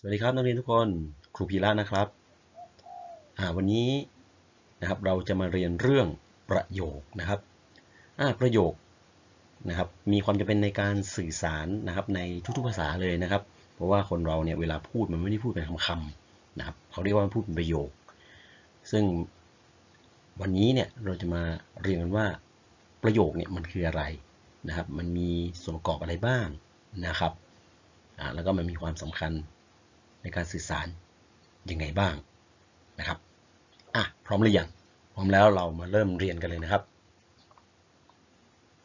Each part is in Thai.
สวัสดีครับนักเรียนทุกคนครูพีระนะครับวันนี้นะครับเราจะมาเรียนเรื่องประโยคนะครับประโยคนะครับมีความจำเป็นในการสื่อสารนะครับในทุกๆภาษาเลยนะครับ เพราะว่าคนเราเนี่ยเวลาพูดมันไม่ได้พูดเป็นคำๆนะครับเขาเรียกว่าพูดเป็นประโยค ซึ่งวันนี้เนี่ยเราจะมาเรียนกันว่าประโยคเนี่ยมันคืออะไรนะครับ มันมีส่วนประกอบอะไรบ้างนะครับแล้วก็มันมีความสำคัญ ในการสื่อสารยังไงบ้างนะครับอะพร้อมหรือยังพร้อมแล้วเรามาเริ่มเรียนกันเลยนะครับ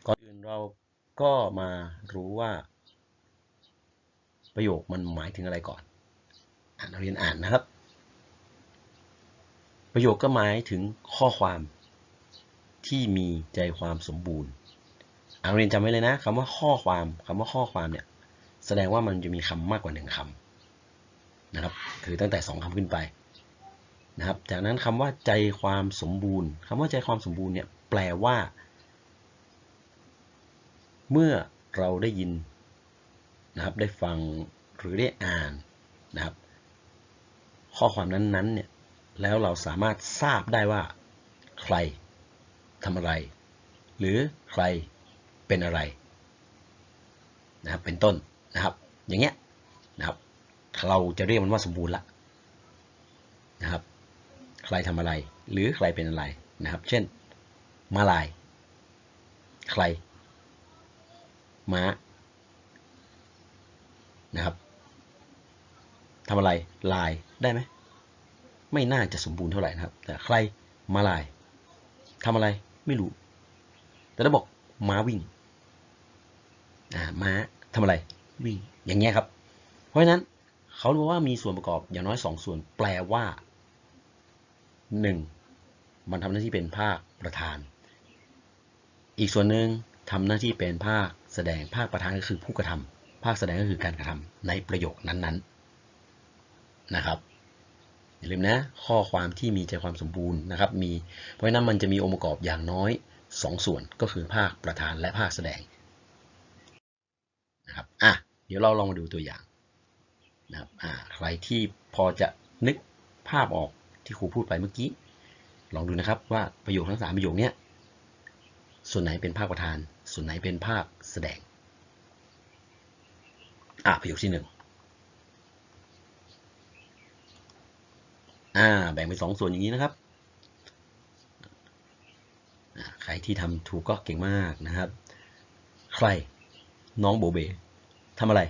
ก่อนอื่นเราก็มารู้ว่า ประโยคมันหมายถึงอะไรก่อนอ่านเรียนอ่านนะครับ ประโยคก็หมายถึงข้อความที่มีใจความสมบูรณ์อ่านเรียนจำไว้เลยนะคำว่าข้อความคำว่าข้อความเนี่ยแสดงว่ามันจะมีคำมากกว่าหนึ่งคำ นะครับ คือตั้งแต่ 2คำขึ้นไปนะครับ จากนั้นคำว่าใจความสมบูรณ์คำว่าใจความสมบูรณ์เนี่ยแปลว่า เมื่อเราได้ยินนะครับ ได้ฟังหรือได้อ่านนะครับ ข้อความนั้นๆเนี่ยแล้วเราสามารถทราบได้ว่า ใครทำอะไร หรือใครเป็นอะไรนะครับเป็นต้นนะครับ อย่างเงี้ยนะครับ เราจะเรียกมันว่าสมบูรณ์ละนะครับ ใครทำอะไร หรือใครเป็นอะไรนะครับ เช่นมาลาย ใคร ม้า นะครับทำอะไร ลาย ได้ไหม ไม่น่าจะสมบูรณ์เท่าไหร่นะครับ แต่ใคร มาลาย ทำอะไร ไม่รู้ แต่ถ้าบอก ม้าวิ่ง อ่า ม้าทำอะไร วิ่ง อย่างเงี้ยครับ เพราะฉะนั้น เขาบอกว่ามีส่วนประกอบอย่างน้อย 2 ส่วน แปลว่า 1. มันทำหน้าที่เป็นภาคประธาน อีกส่วนหนึ่งทำหน้าที่เป็นภาคแสดงภาคประธานก็คือผู้กระทำภาคแสดงก็คือการกระทำในประโยคนั้นๆนะครับอย่าลืมนะข้อความที่มีใจความสมบูรณ์นะครับ มีเพราะฉะนั้นมันจะมีองค์ประกอบอย่างน้อย 2 ส่วนก็คือภาคประธานและภาคแสดงนะครับอะเดี๋ยวเราลองมาดูตัวอย่าง นะครับใครที่พอจะนึกภาพออกที่ครูพูดไปเมื่อกี้ ลองดูนะครับว่าประโยคทั้งสามประโยคเนี้ยส่วนไหนเป็นภาคประธาน ส่วนไหนเป็นภาคแสดง อะประโยคที่หนึ่งอ่าแบ่งเป็นสองส่วนอย่างนี้นะครับ ใครที่ทำถูกก็เก่งมากนะครับ ใครน้องโบเบทำอะไร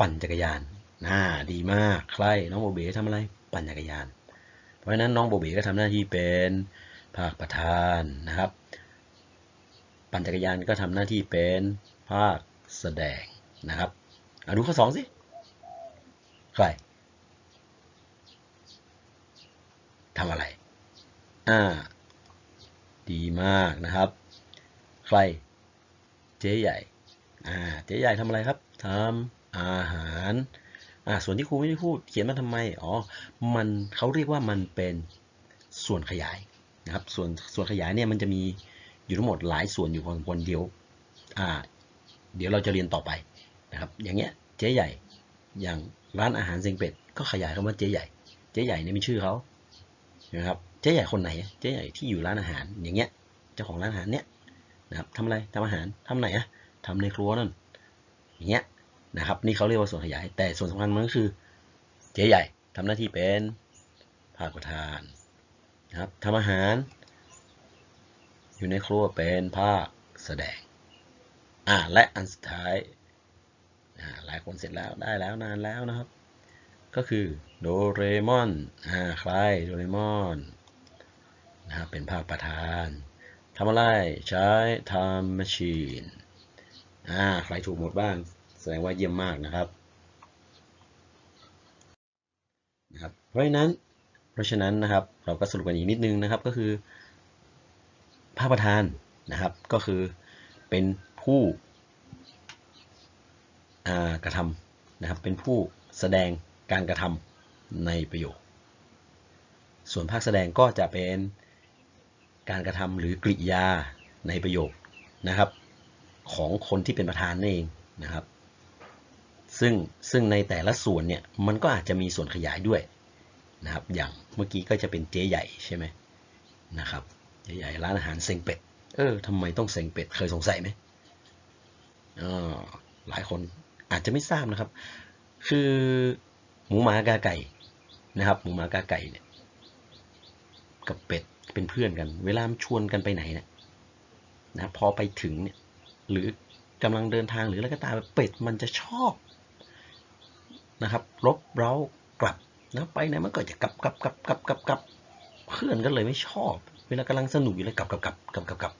ปั่นจักรยาน น่าดีมาก ใคร น้องโบเบทำอะไร ปั่นจักรยาน เพราะฉะนั้นน้องโบเบก็ทำหน้าที่เป็นภาคประธานนะครับ ปั่นจักรยานก็ทำหน้าที่เป็นภาคแสดงนะครับเอาดูข้อสองสิ ใครทำอะไร อ่า ดีมากนะครับ ใคร เจ๊ใหญ่ อ่า เจ๊ใหญ่ทำอะไรครับทำอาหาร อ่าส่วนที่ครูไม่ได้พูดเขียนมาทำไมอ๋อมันเขาเรียกว่ามันเป็นส่วนขยายนะครับส่วนส่วนขยายเนี่ยมันจะมีอยู่ทั้งหมดหลายส่วนอยู่พอสมควรเดียวอ่าเดี๋ยวเราจะเรียนต่อไปนะครับอย่างเงี้ยเจ๊ใหญ่อย่างร้านอาหารเซงเป็ดก็ขยายคำว่าเจ๊ใหญ่ เจ๊ใหญ่เนี่ยเป็นชื่อเขานะครับเจ๊ใหญ่คนไหนเจ๊ใหญ่ที่อยู่ร้านอาหารอย่างเงี้ยเจ้าของร้านอาหารเนี่ยนะครับทำอะไรทำอาหารทำไหนอะทำในครัวนั่นอย่างเงี้ย นะครับ นี่เขาเรียกว่าส่วนขยาย แต่ส่วนสำคัญมันก็คือเจ๊ใหญ่ทำหน้าที่เป็นภาคประธานนะครับทำอาหาร อยู่ในครัวเป็นภาคแสดงอ่าและอันสุดท้ายอ่าหลายคนเสร็จแล้วได้แล้วนานแล้วนะครับ ก็คือโดเรมอนอ่าใครโดเรมอนนะครับเป็นภาคประธานทำอะไรใช้ time machine อ่าใครถูกหมดบ้าง แสดงว่าเยี่ยมมากนะครับนะครับ เพราะฉะนั้นเพราะฉะนั้นนะครับเราก็สรุปกันอีกนิดนึงนะครับก็คือภาประธานนะครับก็คือเป็นผู้กระทำนะครับเป็นผู้แสดงการกระทำในประโยค ส่วนภาคแสดงก็จะเป็นการกระทำหรือกริยาในประโยคนะครับ ของคนที่เป็นประธานนั่นเองนะครับ ซึ่งซึ่งในแต่ละส่วนเนี่ยมันก็อาจจะมีส่วนขยายด้วยนะครับ อย่างเมื่อกี้ก็จะเป็นเจ๊ใหญ่ใช่ไหมนะครับเจ๊ใหญ่ร้านอาหารเซงเป็ด เออทำไมต้องเซงเป็ดเคยสงสัยไหมอ๋อหลายคนอาจจะไม่ทราบนะครับ คือหมูหมากาไก่นะครับ หมูหมากาไก่เนี่ยกับเป็ดเป็นเพื่อนกัน เวลาชวนกันไปไหนเนี่ยนะพอไปถึงเนี่ยหรือกำลังเดินทางหรืออะไรก็ตามเป็ดมันจะชอบ นะครับรบเร้ากลับนะไปไหนมันก็จะกลับกลับกลับกลับกลับกลับเพื่อนก็เลยไม่ชอบ เวลากำลังสนุกอยู่เลยกลับกลับกลับกลับกลับกลับ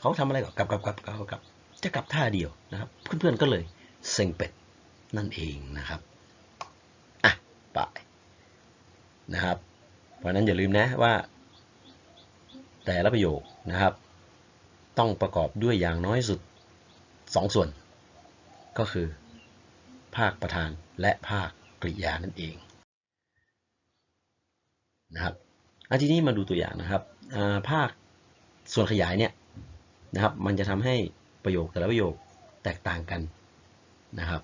เขาทำอะไรก็กลับกลับกลับกลับกลับจะกลับท่าเดียวนะครับ เพื่อนๆก็เลยเซ็งเป็ดนั่นเองนะครับอะไปนะครับ เพราะนั้นอย่าลืมนะว่า แต่ละประโยคนะครับ ต้องประกอบด้วยอย่างน้อยสุดสองส่วน ก็คือ ภาคประธานและภาคกริยานั่นเองนะครับอาทีนี้มาดูตัวอย่างนะครับภาคส่วนขยายเนี่ยนะครับ มันจะทำให้ประโยคแต่ละประโยคแตกต่างกันนะครับ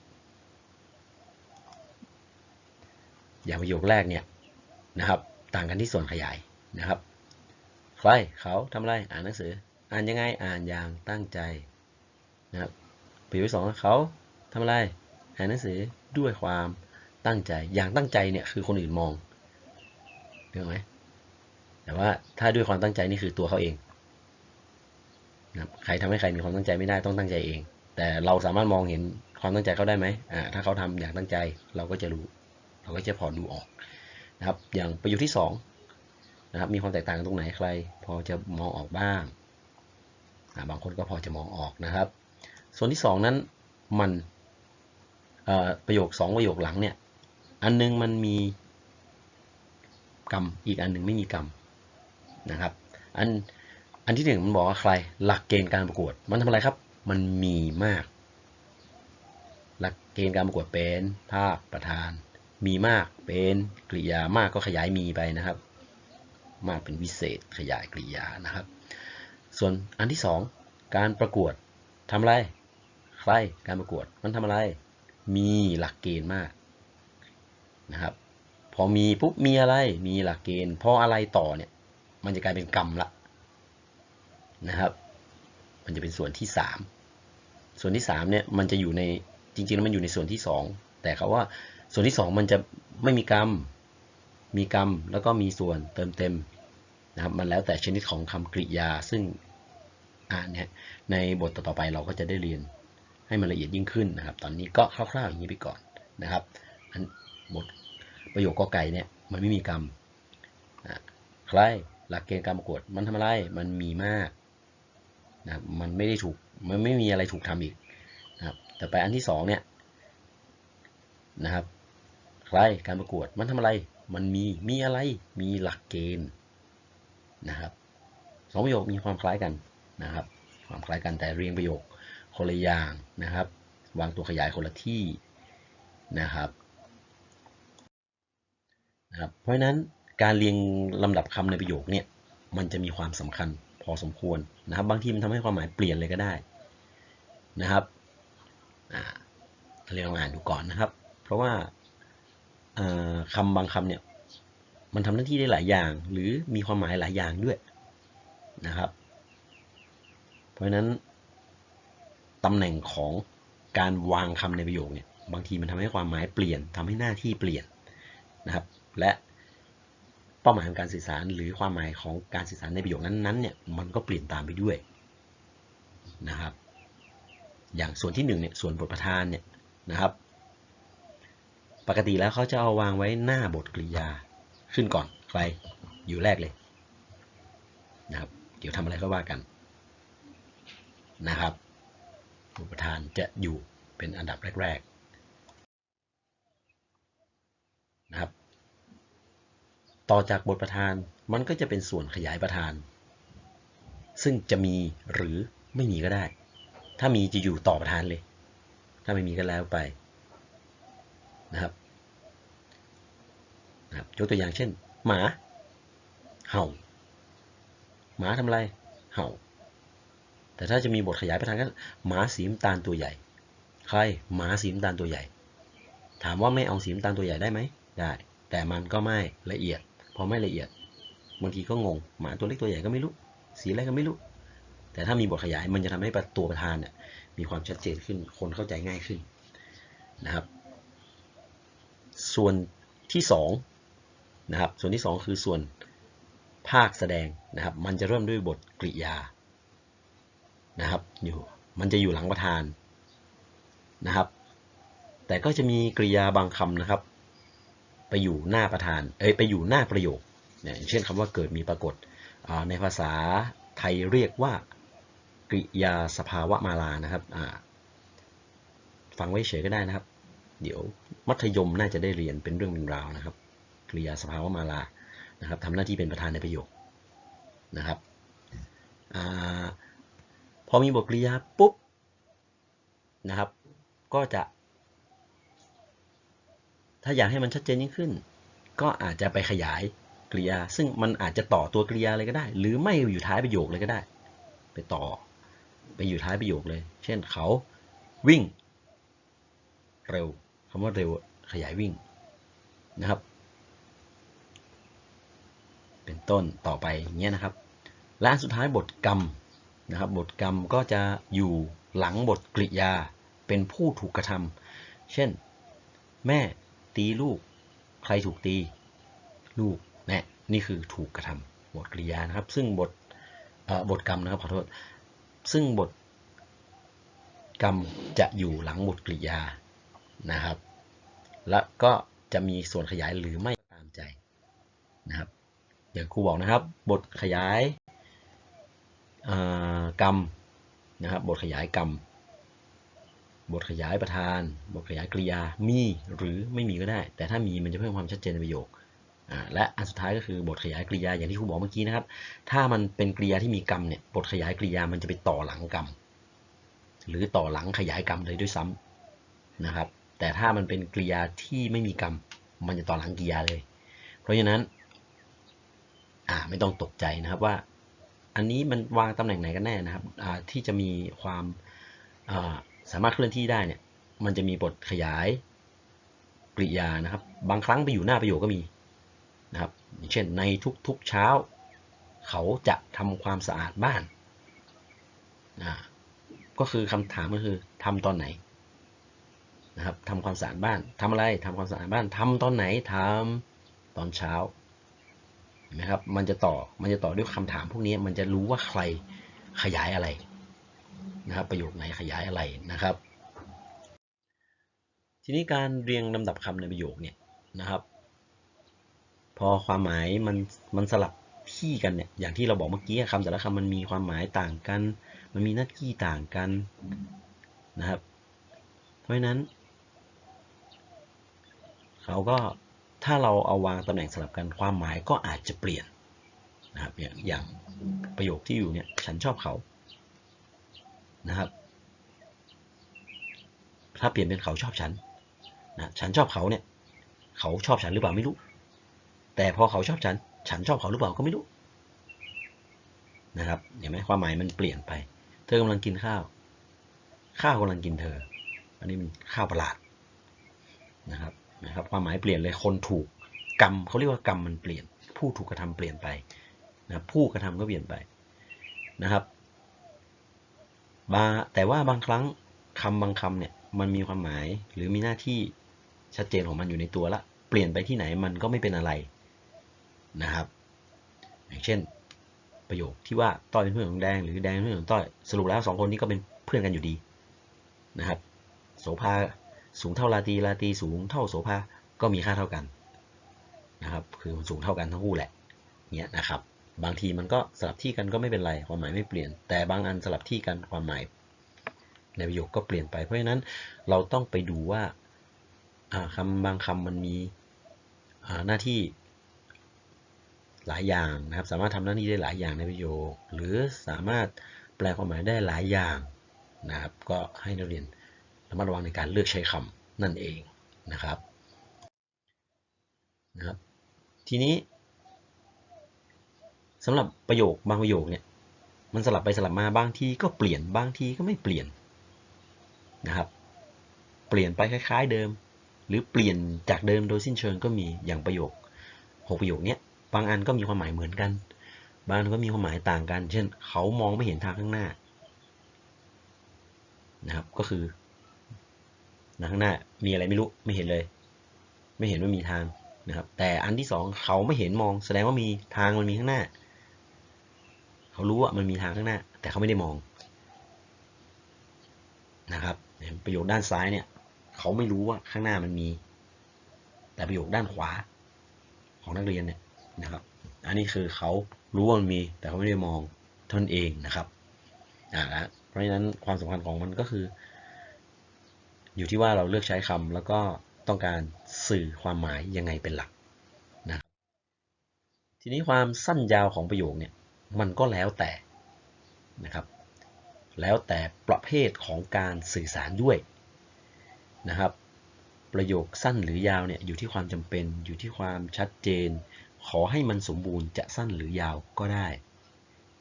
อย่างประโยคแรกเนี่ยนะครับ ต่างกันที่ส่วนขยายนะครับ ใครเขาทำอะไรอ่านหนังสือ อ่านยังไงอ่านอย่างตั้งใจนะครับประโยคที่สองเขาทำอะไร อ่านหนังสือด้วยความตั้งใจ อย่างตั้งใจเนี่ยคือคนอื่นมองเห็นไหมแต่ว่าถ้าด้วยความตั้งใจนี่คือตัวเขาเองนะใครทำให้ใครมีความตั้งใจไม่ได้ต้องตั้งใจเอง แต่เราสามารถมองเห็นความตั้งใจเขาได้ไหมอ่าถ้าเขาทำอย่างตั้งใจเราก็จะรู้ เราก็จะพอดูออกนะครับ อย่างประโยคที่สองนะครับ มีความแตกต่างตรงไหนใคร พอจะมองออกบ้างบางคนก็พอจะมองออกนะครับ ส่วนที่สองนั้นมัน ประโยคสองประโยคหลังเนี่ย อันนึงมันมีกรรม อีกอันหนึ่งไม่มีกรรมนะครับ อันอันที่หนึ่งมันบอกว่าใคร หลักเกณฑ์การประกวด มันทำอะไรครับ มันมีมาก หลักเกณฑ์การประกวดเป็นภาคประธาน มีมากเป็นกริยามากก็ขยายมีไปนะครับ มากเป็นวิเศษขยายกริยานะครับ ส่วนอันที่สองการประกวดทำอะไร ใครการประกวดมันทำอะไร มีหลักเกณฑ์มากนะครับ พอมีปุ๊บมีอะไรมีหลักเกณฑ์พออะไรต่อเนี่ย มันจะกลายเป็นกรรมละนะครับ มันจะเป็นส่วนที่สามส่วนที่สามเนี่ยมันจะอยู่ในจริงๆแล้วมันอยู่ในส่วนที่สองแต่เขาว่าส่วนที่สองมันจะไม่มีกรรม มีกรรมแล้วก็มีส่วนเติมเต็มนะครับมันแล้วแต่ชนิดของคำกริยาซึ่งอ่านเนี่ยในบทต่อไปเราก็จะได้เรียน ให้มันละเอียดยิ่งขึ้นนะครับ ตอนนี้ก็คร่าวๆอย่างนี้ไปก่อนนะครับ อันบทประโยคกอไก่เนี่ยมันไม่มีกรรมใครหลักเกณฑ์การประกวดมันทำอะไรมันมีมากนะมันไม่ได้ถูกมันไม่มีอะไรถูกทำอีกนะครับแต่ไปอันที่สองเนี่ยนะครับใครการประกวดมันทำอะไรมันมีมีอะไรมีหลักเกณฑ์นะครับสองประโยคมีความคล้ายกันนะครับ ความคล้ายกันแต่เรียงประโยค คนละอย่างนะครับ วางตัวขยายคนละที่นะครับนะครับ เพราะฉะนั้นการเรียงลำดับคำในประโยคเนี่ยมันจะมีความสำคัญพอสมควรนะครับ บางทีมันทำให้ความหมายเปลี่ยนเลยก็ได้นะครับเรียนลองอ่านดูก่อนนะครับ เพราะว่าคำบางคำเนี่ยมันทำหน้าที่ได้หลายอย่าง หรือมีความหมายหลายอย่างด้วยนะครับ เพราะฉะนั้น ตำแหน่งของการวางคำในประโยคเนี่ยบางทีมันทำให้ความหมายเปลี่ยนทำให้หน้าที่เปลี่ยนนะครับ และเป้าหมายของการสื่อสารหรือความหมายของการสื่อสารในประโยคนั้นๆเนี่ยมันก็เปลี่ยนตามไปด้วยนะครับ อย่างส่วนที่1เนี่ยส่วนบทประธานเนี่ยนะครับ ปกติแล้วเขาจะเอาวางไว้หน้าบทกริยาขึ้นก่อนใครอยู่แรกเลยนะครับ เดี๋ยวทำอะไรก็ว่ากันนะครับ บทประธานจะอยู่เป็นอันดับแรกๆนะครับ ต่อจากบทประธานมันก็จะเป็นส่วนขยายประธาน ซึ่งจะมีหรือไม่มีก็ได้ ถ้ามีจะอยู่ต่อประธานเลย ถ้าไม่มีก็แล้วไปนะครับนะครับยกตัวอย่างเช่น หมา เห่า หมาทำอะไร เห่า แต่ถ้าจะมีบทขยายประธานก็หมาสีน้ำตาลตัวใหญ่ ใครหมาสีน้ำตาลตัวใหญ่ ถามว่าไม่เอาสีน้ำตาลตัวใหญ่ได้ไหมได้ แต่มันก็ไม่ละเอียด พอไม่ละเอียดบางทีก็งงหมาตัวเล็กตัวใหญ่ก็ไม่รู้ สีอะไรก็ไม่รู้ แต่ถ้ามีบทขยายมันจะทำให้ตัวประธานเนี่ยมีความชัดเจนขึ้นคนเข้าใจง่ายขึ้นนะครับ ส่วนที่สองนะครับส่วนที่สองคือส่วนภาคแสดงนะครับ มันจะเริ่มด้วยบทกริยา นะครับ อยู่มันจะอยู่หลังประธานนะครับ แต่ก็จะมีกริยาบางคำนะครับ ไปอยู่หน้าประธาน เอ้ยไปอยู่หน้าประโยคเนี่ยเช่นคำว่าเกิดมีปรากฏในภาษาไทยเรียกว่ากริยาสภาวะมาลานะครับฟังไว้เฉยก็ได้นะครับ เดี๋ยวมัธยมน่าจะได้เรียนเป็นเรื่องเป็นราวนะครับ กริยาสภาวะมาลานะครับทำหน้าที่เป็นประธานในประโยคนะครับ พอมีบทกริยาปุ๊บนะครับ ก็จะ ถ้าอยากให้มันชัดเจนยิ่งขึ้น ก็อาจจะไปขยายกริยา ซึ่งมันอาจจะต่อตัวกริยาเลยก็ได้ หรือไม่อยู่ท้ายประโยคเลยก็ได้ ไปต่อ ไปอยู่ท้ายประโยคเลย เช่นเขาวิ่ง เร็วคำว่าเร็วขยายวิ่งนะครับ เป็นต้นต่อไปอย่างเงี้ยนะครับและสุดท้ายบทกรรม นะครับบทกรรมก็จะอยู่หลังบทกริยาเป็นผู้ถูกกระทำเช่น แม่ตีลูก ใครถูกตี ลูกน่นี่คือถูกกระทำบทกริยานะครับ ซึ่งบทบทกรรมนะครับขอโทษซึ่งบทกรรมจะอยู่หลังบทกริยานะครับ และก็จะมีส่วนขยายหรือไม่ตามใจนะครับอย่างครูบอกนะครับ บทขยาย กรรมนะครับบทขยายกรรม บทขยายประธาน บทขยายกริยามีหรือไม่มีก็ได้ แต่ถ้ามีมันจะเพิ่มความชัดเจนในประโยคและอันสุดท้ายก็คือบทขยายกริยาอย่างที่ครูบอกเมื่อกี้นะครับ ถ้ามันเป็นกริยาที่มีกรรมเนี่ยบทขยายกริยามันจะไปต่อหลังกรรม หรือต่อหลังขยายกรรมเลยด้วยซ้ำนะครับ แต่ถ้ามันเป็นกริยาที่ไม่มีกรรม มันจะต่อหลังกริยาเลย เพราะฉะนั้นไม่ต้องตกใจนะครับว่า อันนี้มันวางตำแหน่งไหนกันแน่นะครับที่จะมีความสามารถเคลื่อนที่ได้เนี่ยมันจะมีบทขยายกริยานะครับ บางครั้งไปอยู่หน้าประโยคก็มีนะครับเช่นในทุกๆเช้า เขาจะทำความสะอาดบ้านนะก็คือคำถามก็คือทำตอนไหนนะครับทำความสะอาดบ้านทำอะไรทำความสะอาดบ้านทำตอนไหนทำตอนเช้า นะครับ มันจะต่อ มันจะต่อด้วยคำถามพวกนี้ มันจะรู้ว่าใครขยายอะไรนะครับ ประโยคไหนขยายอะไรนะครับ ทีนี้การเรียงลำดับคำในประโยคเนี่ยนะครับ พอความหมายมันมันสลับที่กันเนี่ย อย่างที่เราบอกเมื่อกี้คำแต่ละคำมันมีความหมายต่างกัน มันมีหน้าที่ต่างกันนะครับ เพราะฉะนั้น เขาก็ ถ้าเราเอาวางตำแหน่งสลับกันความหมายก็อาจจะเปลี่ยนนะครับอย่างประโยคที่อยู่เนี่ยฉันชอบเขานะครับ ถ้าเปลี่ยนเป็นเขาชอบฉันนะฉันชอบเขาเนี่ย เขาชอบฉันหรือเปล่าไม่รู้ แต่พอเขาชอบฉัน ฉันชอบเขาหรือเปล่าก็ไม่รู้นะครับเห็นไหมความหมายมันเปลี่ยนไป เธอกำลังกินข้าว ข้าวกำลังกินเธอ อันนี้มันข้าวประหลาดนะครับ นะครับความหมายเปลี่ยนเลยคนถูกกรรมเขาเรียกว่ากรรมมันเปลี่ยน ผู้ถูกกระทำเปลี่ยนไปนะผู้กระทำก็เปลี่ยนไปนะครับบาแต่ว่าบางครั้งคำบางคำเนี่ยมันมีความหมายหรือมีหน้าที่ชัดเจนของมันอยู่ในตัวละ เปลี่ยนไปที่ไหนมันก็ไม่เป็นอะไรนะครับอย่างเช่น ประโยคที่ว่าต้อยเป็นเพื่อนของแดงหรือแดงเป็นเพื่อนของต้อยสรุปแล้วสองคนนี้ก็เป็นเพื่อนกันอยู่ดีนะครับโสภา สูงเท่าลาตีลาตีสูงเท่าโสภาก็มีค่าเท่ากันนะครับ คือมันสูงเท่ากันทั้งคู่แหละเนี่ยนะครับ บางทีมันก็สลับที่กันก็ไม่เป็นไรความหมายไม่เปลี่ยน แต่บางอันสลับที่กันความหมายในประโยคก็เปลี่ยนไป เพราะฉะนั้นเราต้องไปดูว่าคำบางคำมันมีหน้าที่หลายอย่างนะครับ สามารถทำหน้าที่ได้หลายอย่างในประโยค หรือสามารถแปลความหมายได้หลายอย่างนะครับ ก็ให้นักเรียน ระมัดระวังในการเลือกใช้คำนั่นเองนะครับนะครับทีนี้สำหรับประโยคบางประโยคเนี่ยมันสลับไปสลับมาบางทีก็เปลี่ยนบางทีก็ไม่เปลี่ยนนะครับเปลี่ยนไปคล้าย ๆเดิม หรือเปลี่ยนจากเดิมโดยสิ้นเชิงก็มีอย่างประโยคหกประโยคเนี้ยบางอันก็มีความหมายเหมือนกัน บางอันก็มีความหมายต่างกัน เช่น เขามองไม่เห็นทางข้างหน้านะครับก็คือ ข้างหน้ามีอะไรไม่รู้ไม่เห็นเลย ไม่เห็นว่ามีทางนะครับ แต่อันที่สองเขาไม่เห็นมอง แสดงว่ามีทางมันมีข้างหน้า เขารู้ว่ามันมีทางข้างหน้า แต่เขาไม่ได้มองนะครับประโยคด้านซ้ายเนี่ย เขาไม่รู้ว่าข้างหน้ามันมี แต่ประโยคด้านขวา ของนักเรียนเนี่ยนะครับ อันนี้คือเขารู้ว่ามันมี แต่เขาไม่ได้มองท่านเองนะครับอ่าเพราะฉะนั้นความสำคัญของมันก็คือ อยู่ที่ว่าเราเลือกใช้คำแล้วก็ต้องการสื่อความหมายยังไงเป็นหลักนะทีนี้ความสั้นยาวของประโยคเนี่ยมันก็แล้วแต่นะครับแล้วแต่ประเภทของการสื่อสารด้วยนะครับ ประโยคสั้นหรือยาวเนี่ยอยู่ที่ความจำเป็นอยู่ที่ความชัดเจน ขอให้มันสมบูรณ์จะสั้นหรือยาวก็ได้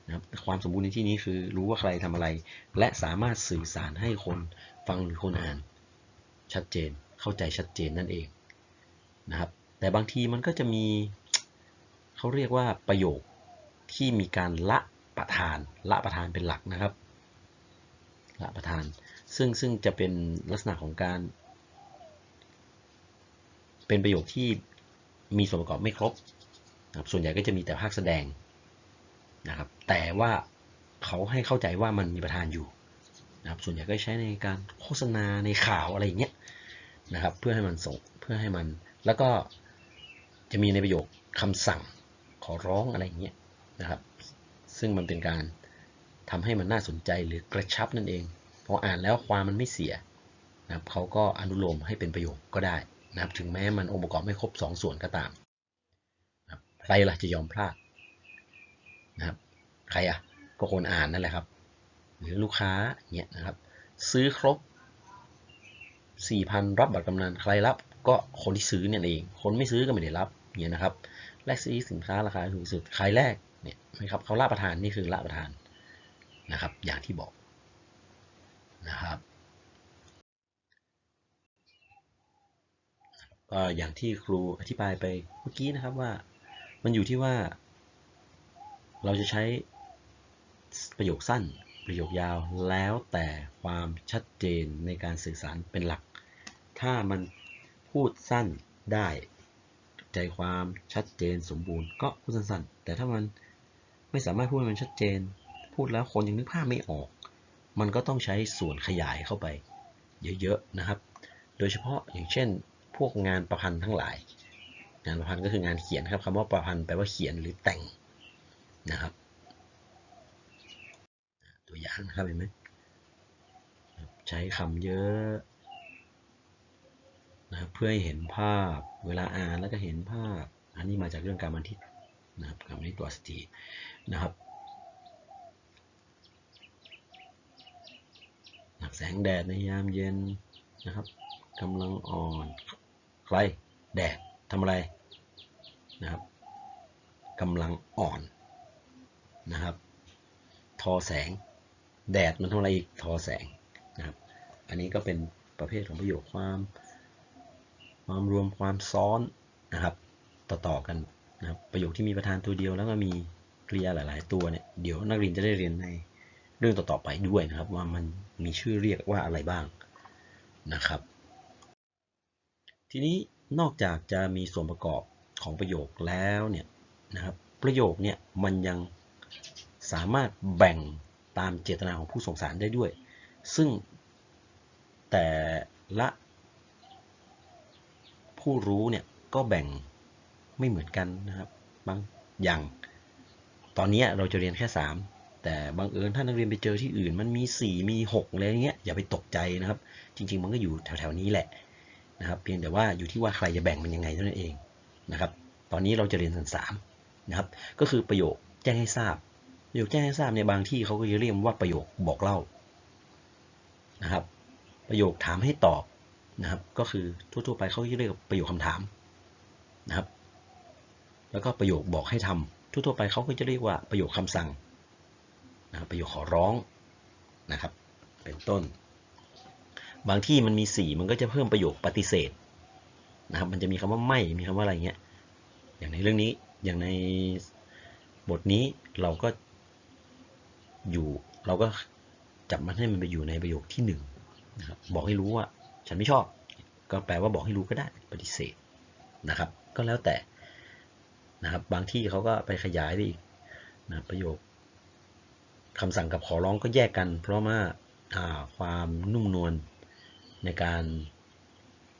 นะครับความสมบูรณ์ในที่นี้คือรู้ว่าใครทำอะไร และสามารถสื่อสารให้คนฟังหรือคนอ่าน ชัดเจน เข้าใจชัดเจนนั่นเองนะครับ แต่บางทีมันก็จะมีเขาเรียกว่าประโยคที่มีการละประธานละประธานเป็นหลักนะครับละประธาน ซึ่งซึ่งจะเป็นลักษณะของการ เป็นประโยคที่มีส่วนประกอบไม่ครบนะครับส่วนใหญ่ก็จะมีแต่ภาคแสดงนะครับ แต่ว่าเขาให้เข้าใจว่ามันมีประธานอยู่ นะครับส่วนใหญ่ก็ใช้ในการโฆษณาในข่าวอะไรอย่างเงี้ยนะครับเพื่อให้มันส่งเพื่อให้มันแล้วก็จะมีในประโยคคำสั่งขอร้องอะไรอย่างเงี้ยนะครับ ซึ่งมันเป็นการทำให้มันน่าสนใจหรือกระชับนั่นเองพออ่านแล้วความมันไม่เสียนะครับเขาก็อนุโลมให้เป็นประโยคก็ได้นะครับถึงแม้มันองค์ประกอบไม่ครบ 2 ส่วนก็ตามนะคใครล่ะจะยอมพลาดนะครับใครอะก็คนอ่านนั่นแหละครับ หรือลูกค้าเงี้ยนะครับซื้อครบ 4,000 รับบัตรกำนันใครรับก็คนที่ซื้อเนี่ยเอง คนไม่ซื้อก็ไม่ได้รับเนี่ยนะครับแลกซื้อสินค้าราคาถูกสุดใครแรกเนี่ยนะครับเขาละประทานนี่คือละประทานนะครับ อย่างที่บอกนะครับก็อย่างที่ครูอธิบายไปเมื่อกี้นะครับว่ามันอยู่ที่ว่า เราจะใช้ประโยคสั้น ประโยคยาวแล้วแต่ความชัดเจนในการสื่อสารเป็นหลัก ถ้ามันพูดสั้นได้ ใจความชัดเจนสมบูรณ์ก็พูดสั้นๆ แต่ถ้ามันไม่สามารถพูดมันชัดเจน พูดแล้วคนยังนึกภาพไม่ออก มันก็ต้องใช้ส่วนขยายเข้าไป เยอะๆนะครับ โดยเฉพาะอย่างเช่น พวกงานประพันธ์ทั้งหลาย งานประพันธ์ก็คืองานเขียนครับคำว่าประพันธ์แปลว่าเขียนหรือแต่งนะครับ ตัวอย่างนะครับเห็นไหมใช้คำเยอะนะครับเพื่อให้เห็นภาพเวลาอ่านแล้วก็เห็นภาพ อันนี้มาจากเรื่องการบันทึกนะครับการบันทึกตัวสตีนะครับแสงแดดในยามเย็นนะครับกำลังอ่อนใครแดดทำอะไรนะครับกำลังอ่อนนะครับ ทอแสง แดดมันทำอะไรอีกทอแสงนะครับ อันนี้ก็เป็นประเภทของประโยคความ ความรวมความซ้อนนะครับ ต่อๆกันนะครับประโยคที่มีประธานตัวเดียวแล้วก็มีกริยาหลาย ๆ ตัวเนี่ยเดี๋ยวนักเรียนจะได้เรียนในเรื่องต่อๆไปด้วยนะครับ ว่ามันมีชื่อเรียกว่าอะไรบ้างนะครับ ทีนี้นอกจากจะมีส่วนประกอบของประโยคแล้วเนี่ยนะครับ ประโยคเนี่ยมันยังสามารถแบ่ง ตามเจตนาของผู้ส่งสารได้ด้วย ซึ่งแต่ละผู้รู้เนี่ยก็แบ่งไม่เหมือนกันนะครับ บางอย่าง ตอนนี้เราจะเรียนแค่ 3 แต่บางเอิญถ้านักเรียนไปเจอที่อื่น มันมี 4 มี 6 อะไรเงี้ยอย่าไปตกใจนะครับ จริง ๆ มันก็อยู่แถวๆนี้แหละนะครับ เพียงแต่ว่าอยู่ที่ว่าใครจะแบ่งมันยังไงเท่านั้นเองนะครับ ตอนนี้เราจะเรียนสันสามนะครับ ก็คือประโยคแจ้งให้ทราบ ประโยคแจ้งให้ทราบในบางที่เขาก็จะเรียกว่าประโยคบอกเล่านะครับ ประโยคถามให้ตอบนะครับ ก็คือทั่วๆไปเขาจะเรียกประโยคคำถามนะครับ แล้วก็ประโยคบอกให้ทำทั่วๆไปเขาก็จะเรียกว่าประโยคคำสั่งนะรประโยคขอร้องนะครับ เป็นต้น บางที่มันมีสี่มันก็จะเพิ่มประโยคปฏิเสธนะครับ มันจะมีคำว่าไม่มีคำว่าอะไรเงี้ยอย่างในเรื่องนี้อย่างในบทนี้เราก็ อยู่เราก็จับมันให้มันไปอยู่ในประโยคที่หนึ่งนะครับบอกให้รู้ว่าฉันไม่ชอบ ก็แปลว่าบอกให้รู้ก็ได้ปฏิเสธนะครับ ก็แล้วแต่นะครับบางที่เขาก็ไปขยายไปอีกนะประโยคคำสั่งกับขอร้องก็แยกกัน เพราะว่าความนุ่มนวลในการ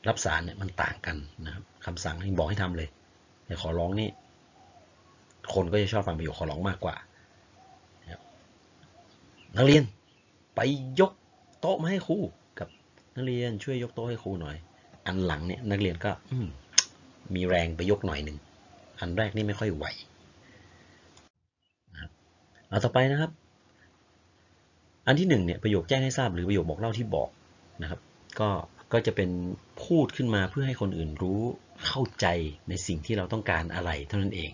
รับสารเนี่ยมันต่างกันนะครับคำสั่งที่บอกให้ทำเลยแต่ขอร้องนี่คนก็จะชอบฟังประโยคขอร้องมากกว่า นักเรียนไปยกโต๊ะมาให้ครูกับนักเรียนช่วยยกโต๊ะให้ครูหน่อย อันหลังเนี่ยนักเรียนก็มีแรงไปยกหน่อยหนึ่งอันแรกนี่ไม่ค่อยไหวนะครับเอาต่อไปนะครับ อันที่หนึ่งเนี่ยประโยคแจ้งให้ทราบหรือประโยคบอกเล่าที่บอกนะครับ ก็ก็จะเป็นพูดขึ้นมาเพื่อให้คนอื่นรู้เข้าใจในสิ่งที่เราต้องการอะไรเท่านั้นเอง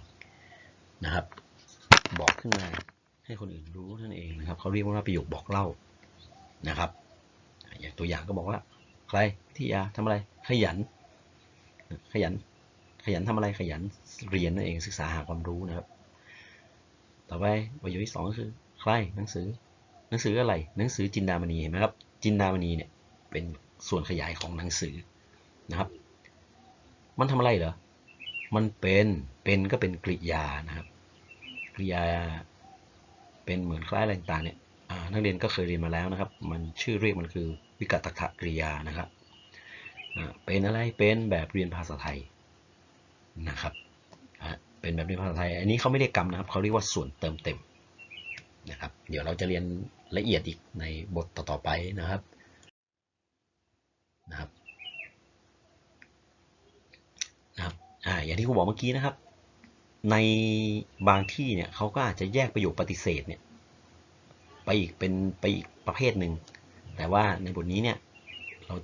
นะครับ บอกขึ้นมา ให้คนอื่นรู้นั่นเองนะครับเขาเรียกว่าประโยคบอกเล่านะครับ อย่างตัวอย่างก็บอกว่า ใครที่ยาทำอะไรขยัน ขยัน ขยันทำอะไรขยันเรียนนั่นเองศึกษาหาความรู้นะครับ ต่อไปประโยคที่สองก็คือ ใครหนังสือ หนังสืออะไร หนังสือจินดามณีเห็นไหมครับ จินดามณีเนี่ยเป็นส่วนขยายของหนังสือนะครับ มันทำอะไรเหรอมันเป็นเป็นก็เป็นกริยานะครับกริยา เป็นเหมือนคล้ายอะไรต่างเนี่ยนักเรียนก็เคยเรียนมาแล้วนะครับ มันชื่อเรียกมันคือวิกตถกริยานะครับเป็นอะไรเป็นแบบเรียนภาษาไทยนะครับเป็นแบบเรียนภาษาไทย อันนี้เขาไม่เรียกกรรมนะครับเขาเรียกว่าส่วนเติมเต็มนะครับ เดี๋ยวเราจะเรียนละเอียดอีกในบทต่อๆไปนะครับนะครับนะครับอ่าอย่างที่ครูบอกเมื่อกี้นะครับ ในบางที่เนี่ยเขาก็อาจจะแยกประโยคปฏิเสธเนี่ยไปอีกเป็นไปอีกประเภทหนึ่ง แต่ว่าในบทนี้เนี่ยเรา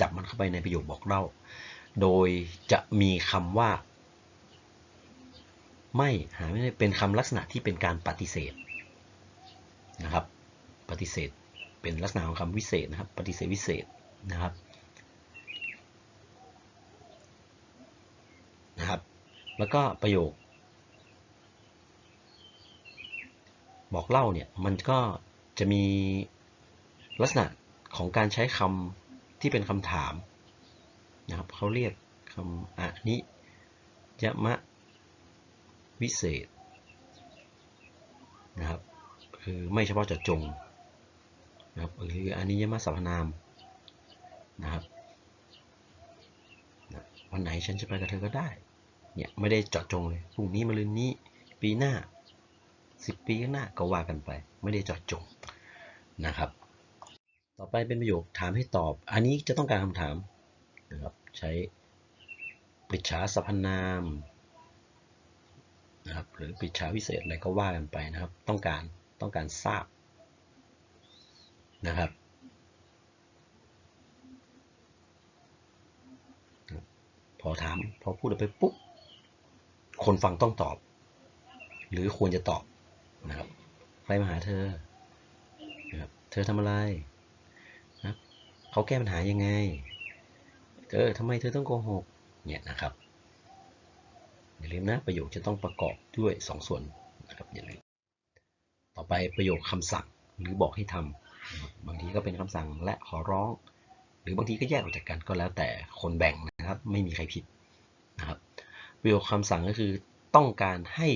จับมันเข้าไปในประโยคบอกเล่า โดยจะมีคำว่า ไม่หาไม่ได้เป็นคำลักษณะที่เป็นการปฏิเสธนะครับ ปฏิเสธเป็นลักษณะของคำวิเศษนะครับ ปฏิเสธวิเศษนะครับนะครับ แล้วก็ประโยค บอกเล่าเนี่ยมันก็จะมีลักษณะของการใช้คำที่เป็นคำถามนะครับเขาเรียกคำอนิยมะวิเศษนะครับคือไม่เฉพาะเจาะจงนะครับหรืออนิยมะสรรพนามนะครับวันไหนฉันจะไปกับเธอก็ได้เนี่ยไม่ได้เจาะจงเลยพรุ่งนี้มะรืนนี้ปีหน้า สิบปีข้างหน้าก็ว่ากันไป ไม่ได้จาะจงนะครับ ต่อไปเป็นประโยคถามให้ตอบ อันนี้จะต้องการคำถามนะครับใช้ปริชาสรรพนามนะครับหรือปริชาวิเศษอะไรก็ว่ากันไปนะครับ ต้องการต้องการทราบนะครับพอถามพอพูดไปปุ๊บคนฟังต้องตอบ หรือควรจะตอบ นะครับใครมาหาเธอนะครับเธอทำอะไรนะเขาแก้ปัญหายังไงเธอทำไมเธอต้องโกหกเนี่ยนะครับอย่าลืมนะประโยคจะต้องประกอบด้วย 2ส่วนนะครับอย่าลืมต่อไปประโยคคำสั่งหรือบอกให้ทำบางทีก็เป็นคำสั่งและขอร้อง หรือบางทีก็แยกออกจากกันก็แล้วแต่คนแบ่งนะครับ ไม่มีใครผิดนะครับประโยคคำสั่งก็คือต้องการให้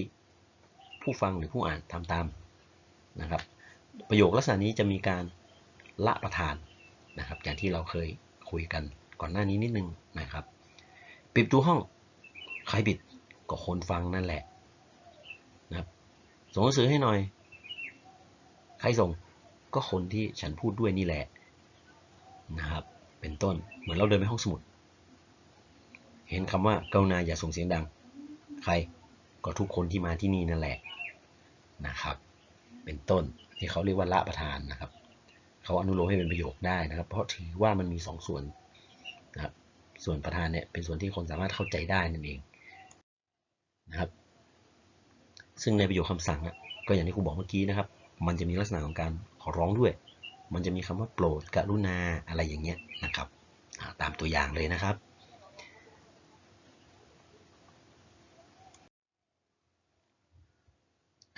ผู้ฟังหรือผู้อ่านทำตามนะครับ ประโยคลักษณะนี้จะมีการละประทานนะครับ อย่างที่เราเคยคุยกันก่อนหน้านี้นิดนึงนะครับ ปิดประตูห้องใครปิดก็คนฟังนั่นแหละนะครับส่งหนังสือให้หน่อย ใครส่งก็คนที่ฉันพูดด้วยนี่แหละนะครับ เป็นต้นเหมือนเราเดินไปห้องสมุด เห็นคำว่าเกรุณาอย่าส่งเสียงดัง ใครก็ทุกคนที่มาที่นี่นั่นแหละ นะครับ เป็นต้นที่เขาเรียกว่าละประทานนะครับเขาอนุโลมให้เป็นประโยคได้นะครับ เพราะถือว่ามันมี2ส่วนนะครับส่วนประธานเนี่ยเป็นส่วนที่คนสามารถเข้าใจได้นั่นเองนะครับ ซึ่งในประโยคคำสั่งนะก็อย่างที่ครูบอกเมื่อกี้นะครับ มันจะมีลักษณะของการขอร้องด้วย มันจะมีคำว่าโปรดกรุณาอะไรอย่างเงี้ยนะครับตามตัวอย่างเลยนะครับ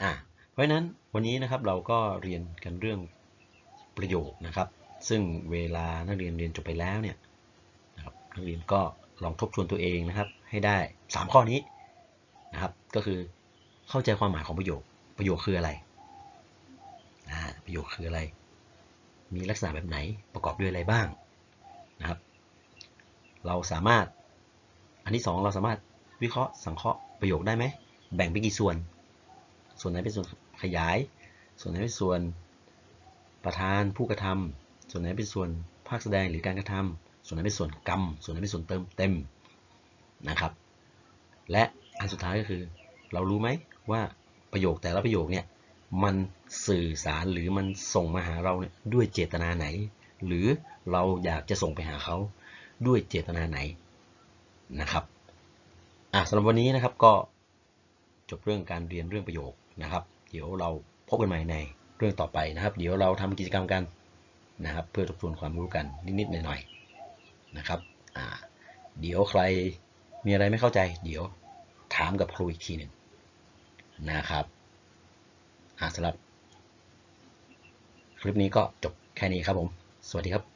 อะ เพราะนั้นวันนี้นะครับเราก็เรียนกันเรื่องประโยคนะครับ ซึ่งเวลานักเรียนเรียนจบไปแล้วเนี่ยนะครับนักเรียนก็ลองทบทวนตัวเองนะครับ ให้ได้ 3 ข้อนี้นะครับ ก็คือเข้าใจความหมายของประโยค ประโยคคืออะไรประโยคคืออะไร มีลักษณะแบบไหนประกอบด้วยอะไรบ้างนะครับ เราสามารถอันที่สองเราสามารถวิเคราะห์สังเคราะห์ประโยคได้ไหมแบ่งเป็นกี่ส่วน ส่วนไหนเป็นส่วน ขยาย ส่วนไหนเป็นส่วนประธานผู้กระทำส่วนไหนเป็นส่วนภาคแสดงหรือการกระทำส่วนไหนเป็นส่วนกรรม ส่วนไหนเป็นส่วนเติมเต็มนะครับ และอันสุดท้ายก็คือ เรารู้ไหมว่าประโยคแต่ละประโยคเนี่ยมันสื่อสารหรือมันส่งมาหาเราเนี่ยด้วยเจตนาไหน หรือเราอยากจะส่งไปหาเขาด้วยเจตนาไหนนะครับอะสำหรับวันนี้นะครับก็จบเรื่องการเรียนเรื่องประโยคนะครับ เดี๋ยวเราพบกันใหม่ในเรื่องต่อไปนะครับ เดี๋ยวเราทำกิจกรรมกันนะครับ เพื่อทบทวนความรู้กันนิดๆหน่อยๆนะครับอ่าเดี๋ยวใครมีอะไรไม่เข้าใจ เดี๋ยวถามกับครูอีกทีหนึ่งนะครับอาสำหรับคลิปนี้ก็จบแค่นี้ครับผม สวัสดีครับ